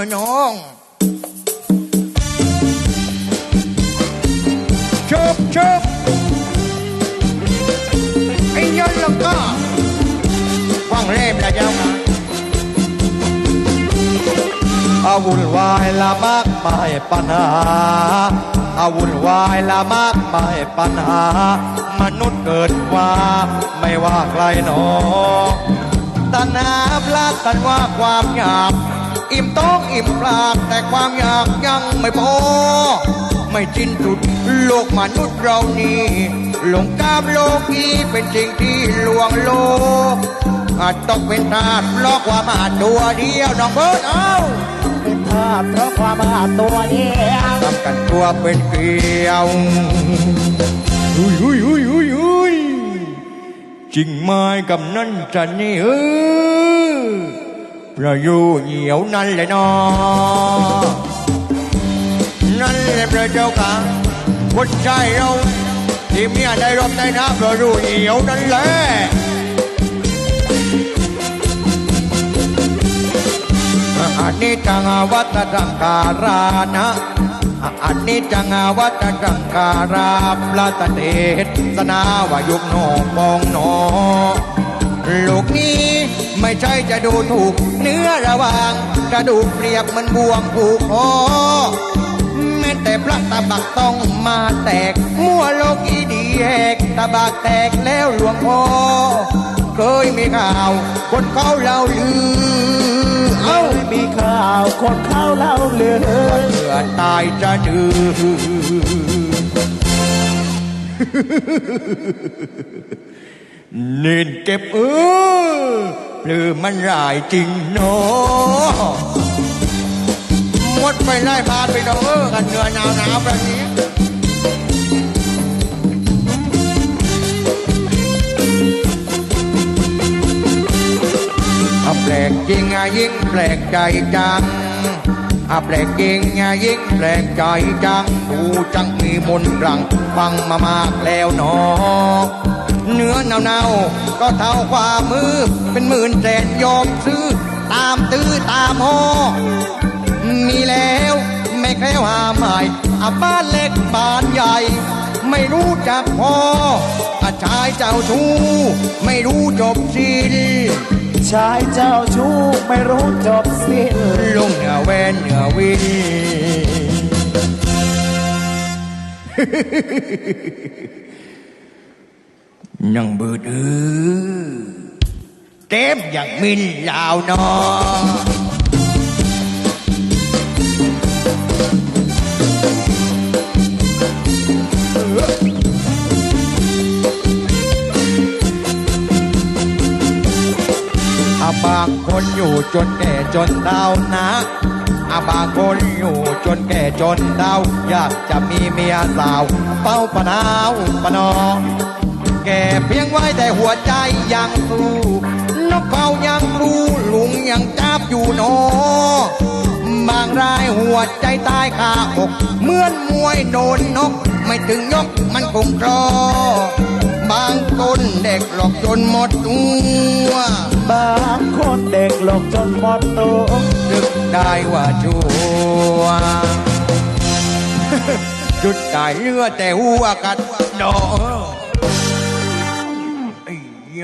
น้องชบชบไอ้ยันแล้วก็ฟังเล่มละเจ้าค่ะอาวุ่นวายละมากมายปัญหาอาวุ่นวายละมากมายปัญหา มนุษย์เกิดมาไม่ว่าใครหนอตัณหาพลาดกันว่าความอยาก อิ่มต้องอิ่มปากแต่ความอยากยังไม่พอ ไม่สิ้นสุดโลกมนุษย์เรานี่หลงกามโลกีเป็นสิ่งที่ลวงโลก อาจต้องเป็นทาสเพราะความอาจตัวเดียวน้องเบิร์ดเอ้าเป็นทาสเพราะความอาถตัวเดียวทำกันตัวเป็นเกลียวอุ้ยอุ้ยอุ้ยอุ้ยอุ้ยจริงไหมกับนั่นจันนี่เออ ประยชน์เหนียวนั่นเลยเนาะนั่นแหละพระเจ้าค่ะคนใจเราที่เมียได้รบได้นะประยชน์เหนียวนั่นแหละอันนี้จังวัตสังการานะอันนี้จังวัตสังการาพระตเทศนาวายุกโนปองโน ลูกนี้ไม่ใช่จะดูถูกเนื้อระวางกระดูกเปรียบมันบวงผูกคอแม้แต่พระตะบักต้องมาแตก มั่วโลกอีดีแหกตะบักแตกแล้วหลวงพ่อเคยมีข่าวคนเขาเล่าลือ เอ้ามีข่าวคนเข้าเล่าเลือเพื่อตายจะดื้อ เน้นเก็บเออปลือมันร้ายจริงเนาะมดไปไล่พาไปดอกเออกันเหนือหนาวหนาวแบบนี้อะแปลกจริงยิ่งแปลกใจจังอะแปลกจริงยิ่งแปลกใจจังกูจังมีมนต์รังฟังมามากแล้วหนอ เนื้อเน่าเน่าๆก็เท่าความมือ เป็นหมื่นแสนยอมซื้อ ตามตื้อตามหอมีแล้วไม่แคล้วหาใหม่อาบ้านเล็กบ้านใหญ่ ไม่รู้จักพออาชายเจ้าชู้ไม่รู้จบสิ้นชายเจ้าชู้ไม่รู้จบสิ้นลงเหนือแวนเหนือวิน นั่งเบิดเออเต็มอย่างมินลาวนออาบางคนอยู่จนแก่จนเฒ่านะอาบางคนอยู่จนแก่จนเฒ่าอยากจะมีเมียสาวเป้าปะนาวปะนอง แก่เพียงไว้แต่หัวใจยังสู้นกเขายังรู้ลุงยังจับอยู่หนอบางรายหัวใจตายคาอกเหมือนมวยโดนนก ไม่ถึงยกมันคงคลอบางคนเด็กหลอกจนหมดตัวบางคนเด็กหลงจนหมดตัวนึกได้ว่าชัวจุดได้เลือแต่หัวกัดดอก